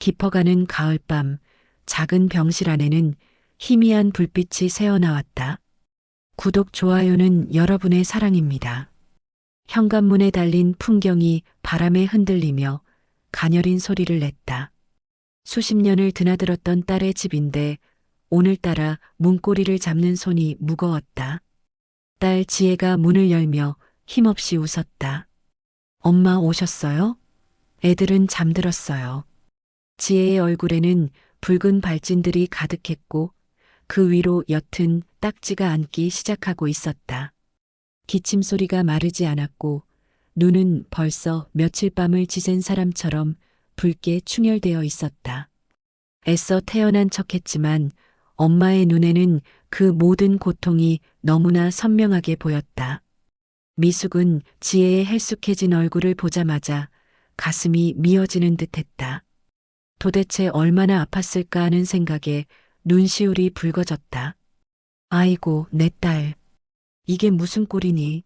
깊어가는 가을밤 작은 병실 안에는 희미한 불빛이 새어나왔다. 구독, 좋아요는 여러분의 사랑입니다. 현관문에 달린 풍경이 바람에 흔들리며 가녀린 소리를 냈다. 수십 년을 드나들었던 딸의 집인데 오늘따라 문고리를 잡는 손이 무거웠다. 딸 지혜가 문을 열며 힘없이 웃었다. 엄마 오셨어요? 애들은 잠들었어요. 지혜의 얼굴에는 붉은 발진들이 가득했고 그 위로 옅은 딱지가 앉기 시작하고 있었다. 기침 소리가 마르지 않았고 눈은 벌써 며칠 밤을 지샌 사람처럼 붉게 충혈되어 있었다. 애써 태어난 척했지만 엄마의 눈에는 그 모든 고통이 너무나 선명하게 보였다. 미숙은 지혜의 헬쑥해진 얼굴을 보자마자 가슴이 미어지는 듯 했다. 도대체 얼마나 아팠을까 하는 생각에 눈시울이 붉어졌다. 아이고, 내 딸. 이게 무슨 꼴이니?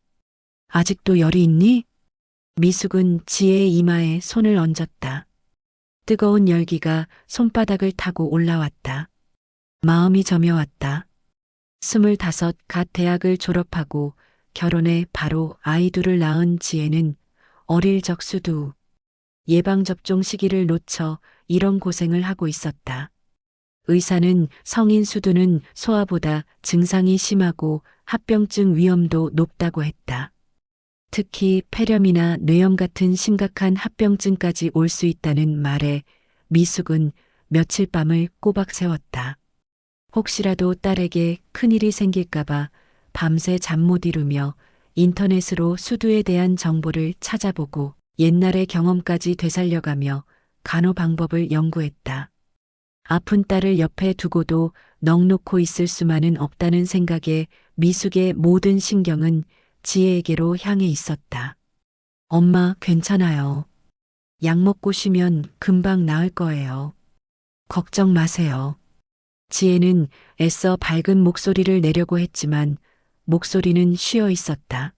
아직도 열이 있니? 미숙은 지혜의 이마에 손을 얹었다. 뜨거운 열기가 손바닥을 타고 올라왔다. 마음이 저며왔다. 스물다섯 갓 대학을 졸업하고 결혼해 바로 아이 둘을 낳은 지혜는 어릴 적 수두 예방접종 시기를 놓쳐 이런 고생을 하고 있었다. 의사는 성인 수두는 소아보다 증상이 심하고 합병증 위험도 높다고 했다. 특히 폐렴이나 뇌염 같은 심각한 합병증까지 올 수 있다는 말에 미숙은 며칠 밤을 꼬박 세웠다. 혹시라도 딸에게 큰일이 생길까봐 밤새 잠 못 이루며 인터넷으로 수두에 대한 정보를 찾아보고 옛날의 경험까지 되살려가며 간호 방법을 연구했다. 아픈 딸을 옆에 두고도 넋놓고 있을 수만은 없다는 생각에 미숙의 모든 신경은 지혜에게로 향해 있었다. 엄마, 괜찮아요. 약 먹고 쉬면 금방 나을 거예요. 걱정 마세요. 지혜는 애써 밝은 목소리를 내려고 했지만 목소리는 쉬어 있었다.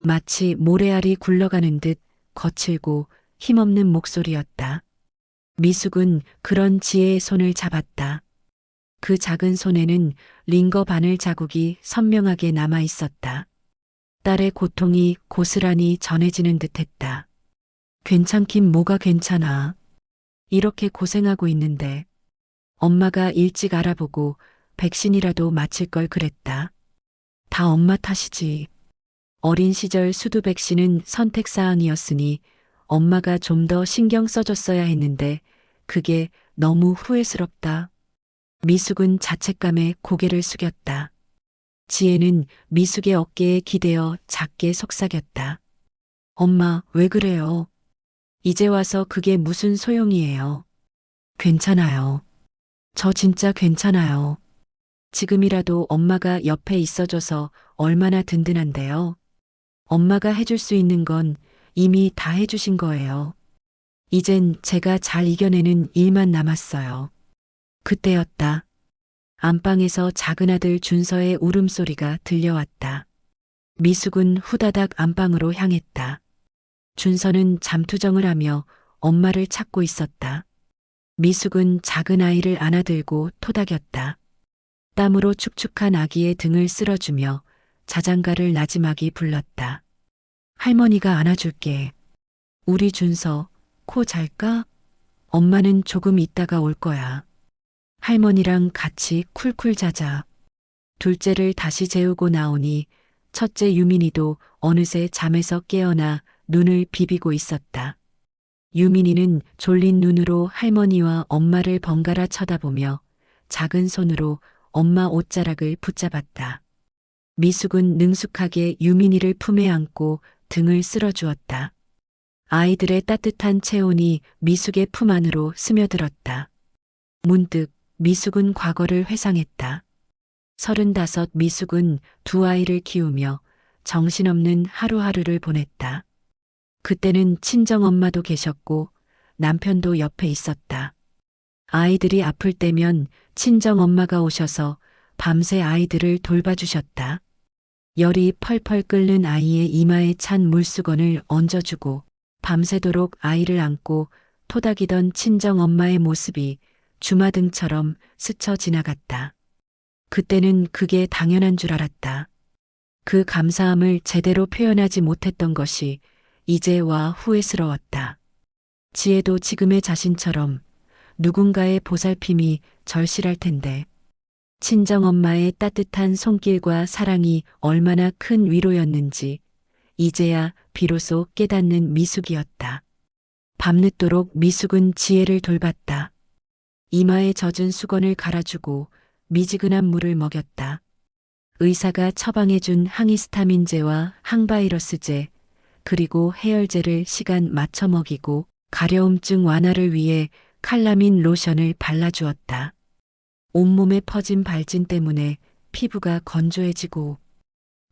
마치 모래알이 굴러가는 듯 거칠고 힘없는 목소리였다. 미숙은 그런 지혜의 손을 잡았다. 그 작은 손에는 링거 바늘 자국이 선명하게 남아 있었다. 딸의 고통이 고스란히 전해지는 듯 했다. 괜찮긴 뭐가 괜찮아. 이렇게 고생하고 있는데 엄마가 일찍 알아보고 백신이라도 맞힐 걸 그랬다. 다 엄마 탓이지. 어린 시절 수두 백신은 선택사항이었으니 엄마가 좀 더 신경 써줬어야 했는데 그게 너무 후회스럽다. 미숙은 자책감에 고개를 숙였다. 지혜는 미숙의 어깨에 기대어 작게 속삭였다. 엄마, 왜 그래요? 이제 와서 그게 무슨 소용이에요. 괜찮아요. 저 진짜 괜찮아요. 지금이라도 엄마가 옆에 있어줘서 얼마나 든든한데요. 엄마가 해줄 수 있는 건 이미 다 해주신 거예요. 이젠 제가 잘 이겨내는 일만 남았어요. 그때였다. 안방에서 작은 아들 준서의 울음소리가 들려왔다. 미숙은 후다닥 안방으로 향했다. 준서는 잠투정을 하며 엄마를 찾고 있었다. 미숙은 작은 아이를 안아들고 토닥였다. 땀으로 축축한 아기의 등을 쓸어주며 자장가를 나지막이 불렀다. 할머니가 안아줄게. 우리 준서, 코 잘까? 엄마는 조금 있다가 올 거야. 할머니랑 같이 쿨쿨 자자. 둘째를 다시 재우고 나오니 첫째 유민이도 어느새 잠에서 깨어나 눈을 비비고 있었다. 유민이는 졸린 눈으로 할머니와 엄마를 번갈아 쳐다보며 작은 손으로 엄마 옷자락을 붙잡았다. 미숙은 능숙하게 유민이를 품에 안고 등을 쓸어주었다. 아이들의 따뜻한 체온이 미숙의 품 안으로 스며들었다. 문득 미숙은 과거를 회상했다. 서른다섯 미숙은 두 아이를 키우며 정신없는 하루하루를 보냈다. 그때는 친정 엄마도 계셨고 남편도 옆에 있었다. 아이들이 아플 때면 친정 엄마가 오셔서 밤새 아이들을 돌봐주셨다. 열이 펄펄 끓는 아이의 이마에 찬 물수건을 얹어주고 밤새도록 아이를 안고 토닥이던 친정 엄마의 모습이 주마등처럼 스쳐 지나갔다. 그때는 그게 당연한 줄 알았다. 그 감사함을 제대로 표현하지 못했던 것이 이제와 후회스러웠다. 지혜도 지금의 자신처럼 누군가의 보살핌이 절실할 텐데, 친정 엄마의 따뜻한 손길과 사랑이 얼마나 큰 위로였는지, 이제야 비로소 깨닫는 미숙이었다. 밤늦도록 미숙은 지혜를 돌봤다. 이마에 젖은 수건을 갈아주고 미지근한 물을 먹였다. 의사가 처방해준 항히스타민제와 항바이러스제, 그리고 해열제를 시간 맞춰 먹이고 가려움증 완화를 위해 칼라민 로션을 발라주었다. 온몸에 퍼진 발진 때문에 피부가 건조해지고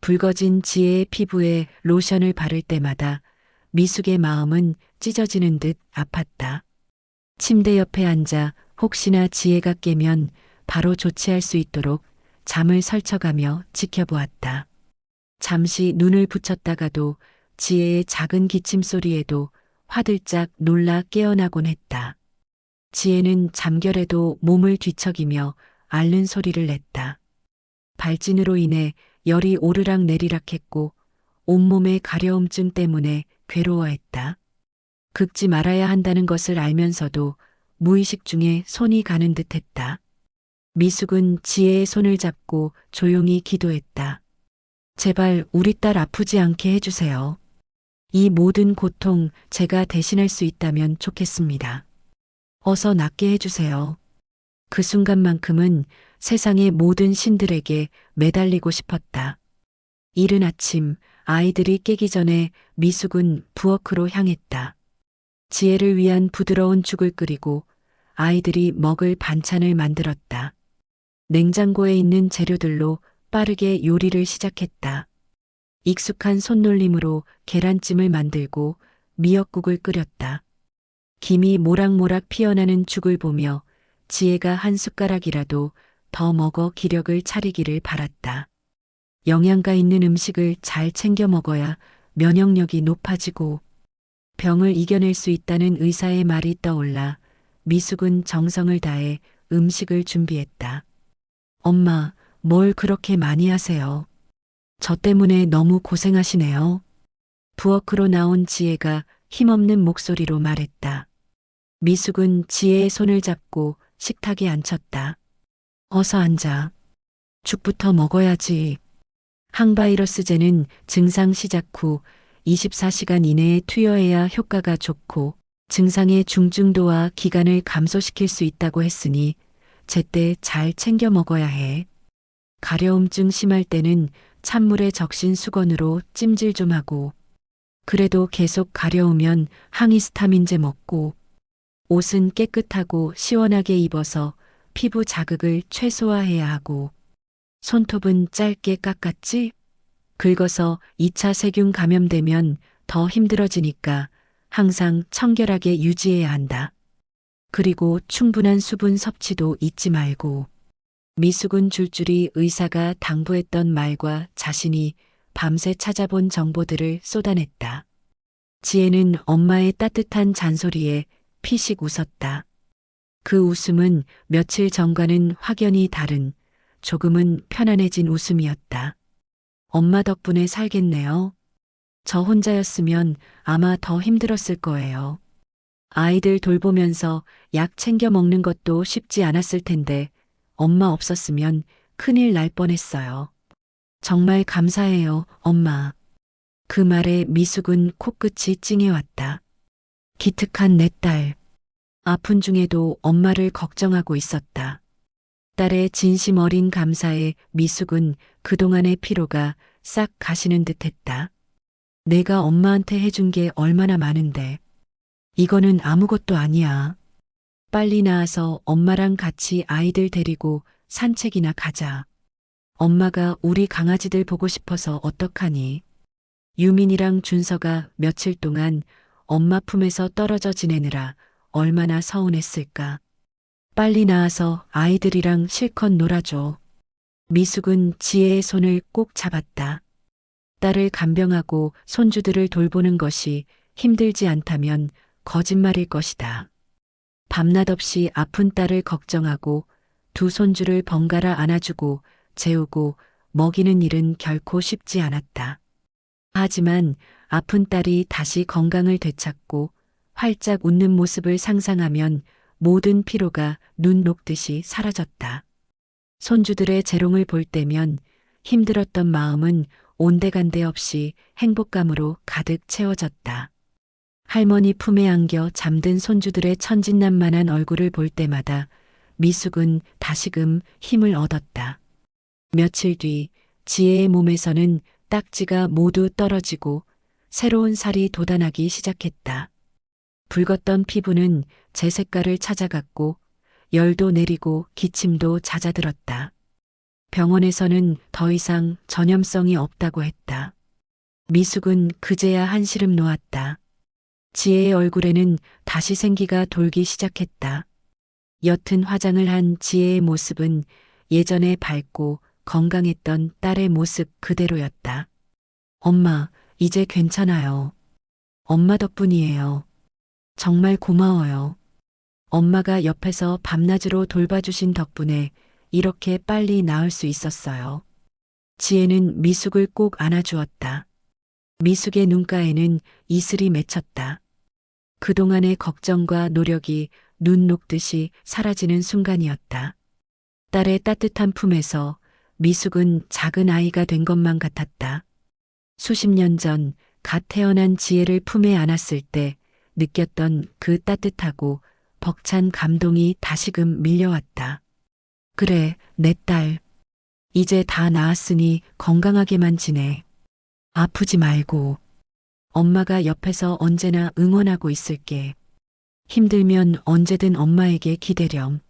붉어진 지혜의 피부에 로션을 바를 때마다 미숙의 마음은 찢어지는 듯 아팠다. 침대 옆에 앉아 혹시나 지혜가 깨면 바로 조치할 수 있도록 잠을 설쳐가며 지켜보았다. 잠시 눈을 붙였다가도 지혜의 작은 기침 소리에도 화들짝 놀라 깨어나곤 했다. 지혜는 잠결에도 몸을 뒤척이며 앓는 소리를 냈다. 발진으로 인해 열이 오르락 내리락 했고 온몸의 가려움증 때문에 괴로워했다. 긁지 말아야 한다는 것을 알면서도 무의식 중에 손이 가는 듯 했다. 미숙은 지혜의 손을 잡고 조용히 기도했다. 제발 우리 딸 아프지 않게 해주세요. 이 모든 고통 제가 대신할 수 있다면 좋겠습니다. 어서 낫게 해주세요. 그 순간만큼은 세상의 모든 신들에게 매달리고 싶었다. 이른 아침 아이들이 깨기 전에 미숙은 부엌으로 향했다. 지혜를 위한 부드러운 죽을 끓이고 아이들이 먹을 반찬을 만들었다. 냉장고에 있는 재료들로 빠르게 요리를 시작했다. 익숙한 손놀림으로 계란찜을 만들고 미역국을 끓였다. 김이 모락모락 피어나는 죽을 보며 지혜가 한 숟가락이라도 더 먹어 기력을 차리기를 바랐다. 영양가 있는 음식을 잘 챙겨 먹어야 면역력이 높아지고 병을 이겨낼 수 있다는 의사의 말이 떠올라 미숙은 정성을 다해 음식을 준비했다. 엄마, 뭘 그렇게 많이 하세요? 저 때문에 너무 고생하시네요. 부엌으로 나온 지혜가 힘없는 목소리로 말했다. 미숙은 지혜의 손을 잡고 식탁에 앉혔다. 어서 앉아. 죽부터 먹어야지. 항바이러스제는 증상 시작 후 24시간 이내에 투여해야 효과가 좋고 증상의 중증도와 기간을 감소시킬 수 있다고 했으니 제때 잘 챙겨 먹어야 해. 가려움증 심할 때는 찬물에 적신 수건으로 찜질 좀 하고 그래도 계속 가려우면 항히스타민제 먹고 옷은 깨끗하고 시원하게 입어서 피부 자극을 최소화해야 하고 손톱은 짧게 깎았지? 긁어서 2차 세균 감염되면 더 힘들어지니까 항상 청결하게 유지해야 한다. 그리고 충분한 수분 섭취도 잊지 말고 미숙은 줄줄이 의사가 당부했던 말과 자신이 밤새 찾아본 정보들을 쏟아냈다. 지혜는 엄마의 따뜻한 잔소리에 피식 웃었다. 그 웃음은 며칠 전과는 확연히 다른 조금은 편안해진 웃음이었다. 엄마 덕분에 살겠네요. 저 혼자였으면 아마 더 힘들었을 거예요. 아이들 돌보면서 약 챙겨 먹는 것도 쉽지 않았을 텐데 엄마 없었으면 큰일 날 뻔했어요. 정말 감사해요, 엄마. 그 말에 미숙은 코끝이 찡해왔다. 기특한 내 딸. 아픈 중에도 엄마를 걱정하고 있었다. 딸의 진심 어린 감사에 미숙은 그동안의 피로가 싹 가시는 듯 했다. 내가 엄마한테 해준 게 얼마나 많은데. 이거는 아무것도 아니야. 빨리 나와서 엄마랑 같이 아이들 데리고 산책이나 가자. 엄마가 우리 강아지들 보고 싶어서 어떡하니. 유민이랑 준서가 며칠 동안 엄마 품에서 떨어져 지내느라 얼마나 서운했을까. 빨리 나와서 아이들이랑 실컷 놀아줘. 미숙은 지혜의 손을 꼭 잡았다. 딸을 간병하고 손주들을 돌보는 것이 힘들지 않다면 거짓말일 것이다. 밤낮 없이 아픈 딸을 걱정하고 두 손주를 번갈아 안아주고 재우고 먹이는 일은 결코 쉽지 않았다. 하지만 아픈 딸이 다시 건강을 되찾고 활짝 웃는 모습을 상상하면 모든 피로가 눈 녹듯이 사라졌다. 손주들의 재롱을 볼 때면 힘들었던 마음은 온데간데 없이 행복감으로 가득 채워졌다. 할머니 품에 안겨 잠든 손주들의 천진난만한 얼굴을 볼 때마다 미숙은 다시금 힘을 얻었다. 며칠 뒤 지혜의 몸에서는 딱지가 모두 떨어지고 새로운 살이 돋아나기 시작했다. 붉었던 피부는 제 색깔을 찾아갔고 열도 내리고 기침도 잦아들었다. 병원에서는 더 이상 전염성이 없다고 했다. 미숙은 그제야 한시름 놓았다. 지혜의 얼굴에는 다시 생기가 돌기 시작했다. 옅은 화장을 한 지혜의 모습은 예전에 밝고 건강했던 딸의 모습 그대로였다. 엄마, 이제 괜찮아요. 엄마 덕분이에요. 정말 고마워요. 엄마가 옆에서 밤낮으로 돌봐주신 덕분에 이렇게 빨리 나을 수 있었어요. 지혜는 미숙을 꼭 안아주었다. 미숙의 눈가에는 이슬이 맺혔다. 그동안의 걱정과 노력이 눈 녹듯이 사라지는 순간이었다. 딸의 따뜻한 품에서 미숙은 작은 아이가 된 것만 같았다. 수십 년 전 갓 태어난 지혜를 품에 안았을 때 느꼈던 그 따뜻하고 벅찬 감동이 다시금 밀려왔다. 그래, 내 딸. 이제 다 나았으니 건강하게만 지내. 아프지 말고. 엄마가 옆에서 언제나 응원하고 있을게. 힘들면 언제든 엄마에게 기대렴.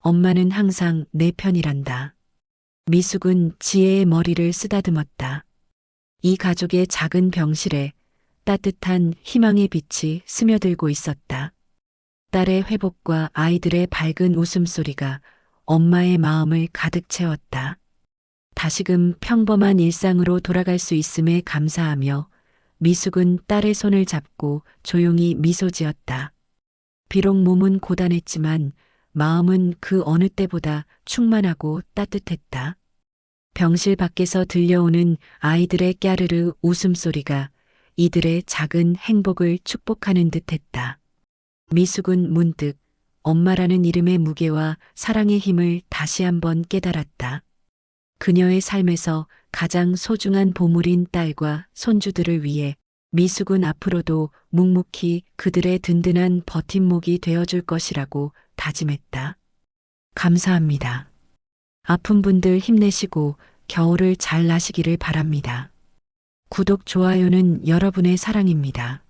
엄마는 항상 내 편이란다. 미숙은 지혜의 머리를 쓰다듬었다. 이 가족의 작은 병실에 따뜻한 희망의 빛이 스며들고 있었다. 딸의 회복과 아이들의 밝은 웃음소리가 엄마의 마음을 가득 채웠다. 다시금 평범한 일상으로 돌아갈 수 있음에 감사하며 미숙은 딸의 손을 잡고 조용히 미소 지었다. 비록 몸은 고단했지만 마음은 그 어느 때보다 충만하고 따뜻했다. 병실 밖에서 들려오는 아이들의 깨르르 웃음소리가 이들의 작은 행복을 축복하는 듯 했다. 미숙은 문득 엄마라는 이름의 무게와 사랑의 힘을 다시 한번 깨달았다. 그녀의 삶에서 가장 소중한 보물인 딸과 손주들을 위해 미숙은 앞으로도 묵묵히 그들의 든든한 버팀목이 되어줄 것이라고 다짐했다. 감사합니다. 아픈 분들 힘내시고 겨울을 잘 나시기를 바랍니다. 구독, 좋아요는 여러분의 사랑입니다.